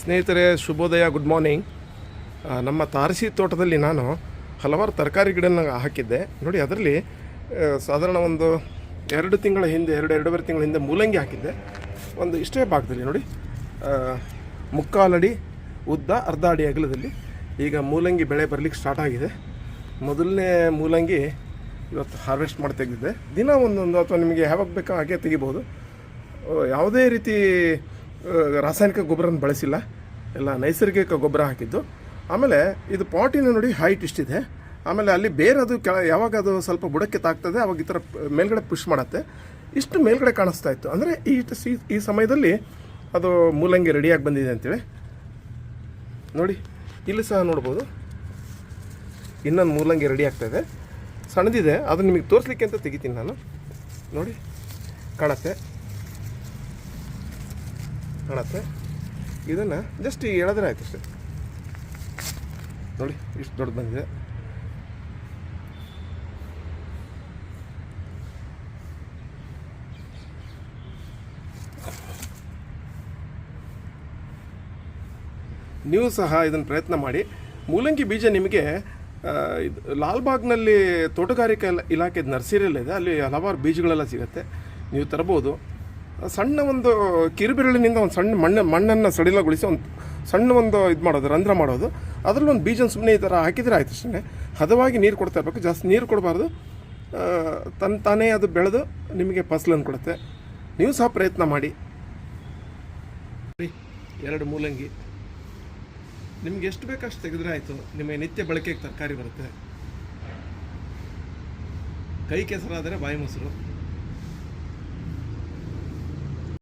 ಸ್ನೇಹಿತರೆ, ಶುಭೋದಯ good morning ನಮ್ಮ ತಾರಸಿ ತೋಟದಲ್ಲಿ ನಾನು ಹಲವಾರು ತರಕಾರಿ ಗಿಡನ ಹಾಕಿದ್ದೆ. ನೋಡಿ, ಅದರಲ್ಲಿ ಸಾಧಾರಣ ಒಂದು ಎರಡು ತಿಂಗಳ ಹಿಂದೆ, ಎರಡು, ಎರಡೂವರೆ ತಿಂಗಳ ಹಿಂದೆ ಮೂಲಂಗಿ ಹಾಕಿದ್ದೆ. ಒಂದು ಇಷ್ಟೇ ಭಾಗದಲ್ಲಿ ನೋಡಿ ಮುಕ್ಕಾಲಡಿ, ಉದ್ದ, ಅರ್ಧ ಅಡಿ ಅಗಲದಲ್ಲಿ ಈಗ ಮೂಲಂಗಿ ಬೆಳೆ ಬರಲಿಕ್ಕೆ ಸ್ಟಾರ್ಟ್ ಆಗಿದೆ. ಮೊದಲನೇ ಮೂಲಂಗಿ ಇವತ್ತು ಹಾರ್ವೆಸ್ಟ್ ಮಾಡಿ ತೆಗೆದಿದ್ದೆ. ದಿನ ಒಂದೊಂದು, ಅಥವಾ ನಿಮಗೆ ಯಾವಾಗ ಬೇಕೋ ಹಾಗೆ ತೆಗಿಬೋದು. ಯಾವುದೇ ರೀತಿ ರಾಸಾಯನಿಕ ಗೊಬ್ಬರನ ಬಳಸಿಲ್ಲ. ಎಲ್ಲ ನೈಸರ್ಗಿಕ ಗೊಬ್ಬರ ಹಾಕಿದ್ದು. ಆಮೇಲೆ ಇದು ಪಾಟಿನ ನೋಡಿ ಹೈಟ್ ಇಷ್ಟಿದೆ. ಆಮೇಲೆ ಅಲ್ಲಿ ಬೇರೆ ಅದು ಕೆಳ ಯಾವಾಗ ಅದು ಸ್ವಲ್ಪ ಬುಡಕ್ಕೆ ತಾಗ್ತದೆ, ಅವಾಗ ಈ ಥರ ಮೇಲ್ಗಡೆ ಪುಷ್ ಮಾಡುತ್ತೆ. ಇಷ್ಟು ಮೇಲ್ಗಡೆ ಕಾಣಿಸ್ತಾ ಇತ್ತು. ಅಂದರೆ ಈ ಈ ಸಮಯದಲ್ಲಿ ಅದು ಮೂಲಂಗಿ ರೆಡಿಯಾಗಿ ಬಂದಿದೆ ಅಂತೇಳಿ. ನೋಡಿ, ಇಲ್ಲಿ ಸಹ ನೋಡ್ಬೋದು. ಇನ್ನೊಂದು ಮೂಲಂಗಿ ರೆಡಿ ಆಗ್ತಾ ಇದೆ. ಸಣ್ಣದಿದೆ, ಅದು ನಿಮಗೆ ತೋರಿಸ್ಲಿಕ್ಕೆ ಅಂತ ತೆಗಿತೀನಿ ನಾನು. ನೋಡಿ, ಕಾಣತ್ತೆ. ಕಾಣತ್ತೆ. ಇದನ್ನು ಜಸ್ಟ್ ಎಳೆದ್ರೆ ಆಯ್ತು ಅಷ್ಟೇ. ನೋಡಿ, ಇಷ್ಟು ದೊಡ್ಡ ಬಂದಿದೆ. ನೀವು ಸಹ ಇದನ್ನು ಪ್ರಯತ್ನ ಮಾಡಿ. ಮೂಲಂಗಿ ಬೀಜ ನಿಮಗೆ ಇದು ಲಾಲ್ಬಾಗ್ನಲ್ಲಿ ತೋಟಗಾರಿಕೆ ಇಲಾಖೆದು ಇಲಾಖೆ ನರ್ಸರಿಯಲ್ಲಿದೆ. ಅಲ್ಲಿ ಹಲವಾರು ಬೀಜಗಳೆಲ್ಲ ಸಿಗುತ್ತೆ. ನೀವು ತರ್ಬೋದು ಸಣ್ಣ ಒಂದು ಕಿರುಬಿರಳಿನಿಂದ ಒಂದು ಸಣ್ಣ ಮಣ್ಣು, ಮಣ್ಣನ್ನು ಸಡಿಲಗೊಳಿಸಿ ಒಂದು ಸಣ್ಣ ಒಂದು ಇದು ಮಾಡೋದು, ರಂಧ್ರ ಮಾಡೋದು. ಅದರಲ್ಲಿ ಒಂದು ಬೀಜನ ಸುಮ್ಮನೆ ಈ ಥರ ಹಾಕಿದರೆ ಆಯ್ತು ಅಷ್ಟೇ. ಹದವಾಗಿ ನೀರು ಕೊಡ್ತಾ ಇರಬೇಕು. ಜಾಸ್ತಿ ನೀರು ಕೊಡಬಾರ್ದು. ತನ್ನ ತಾನೇ ಅದು ಬೆಳೆದು ನಿಮಗೆ ಫಸಲನ್ನು ಕೊಡುತ್ತೆ. ನೀವು ಸಹ ಪ್ರಯತ್ನ ಮಾಡಿ. ಎರಡು ಮೂಲಂಗಿ. ನಿಮ್ಗೆ ಎಷ್ಟು ಬೇಕಷ್ಟು ತೆಗೆದ್ರೆ ಆಯಿತು. ನಿಮಗೆ ನಿತ್ಯ ಬಳಕೆಗೆ ತರಕಾರಿ ಬರುತ್ತೆ. ಕೈ ಕೆಸರಾದರೆ ಬಾಯಿ ಮೊಸರು.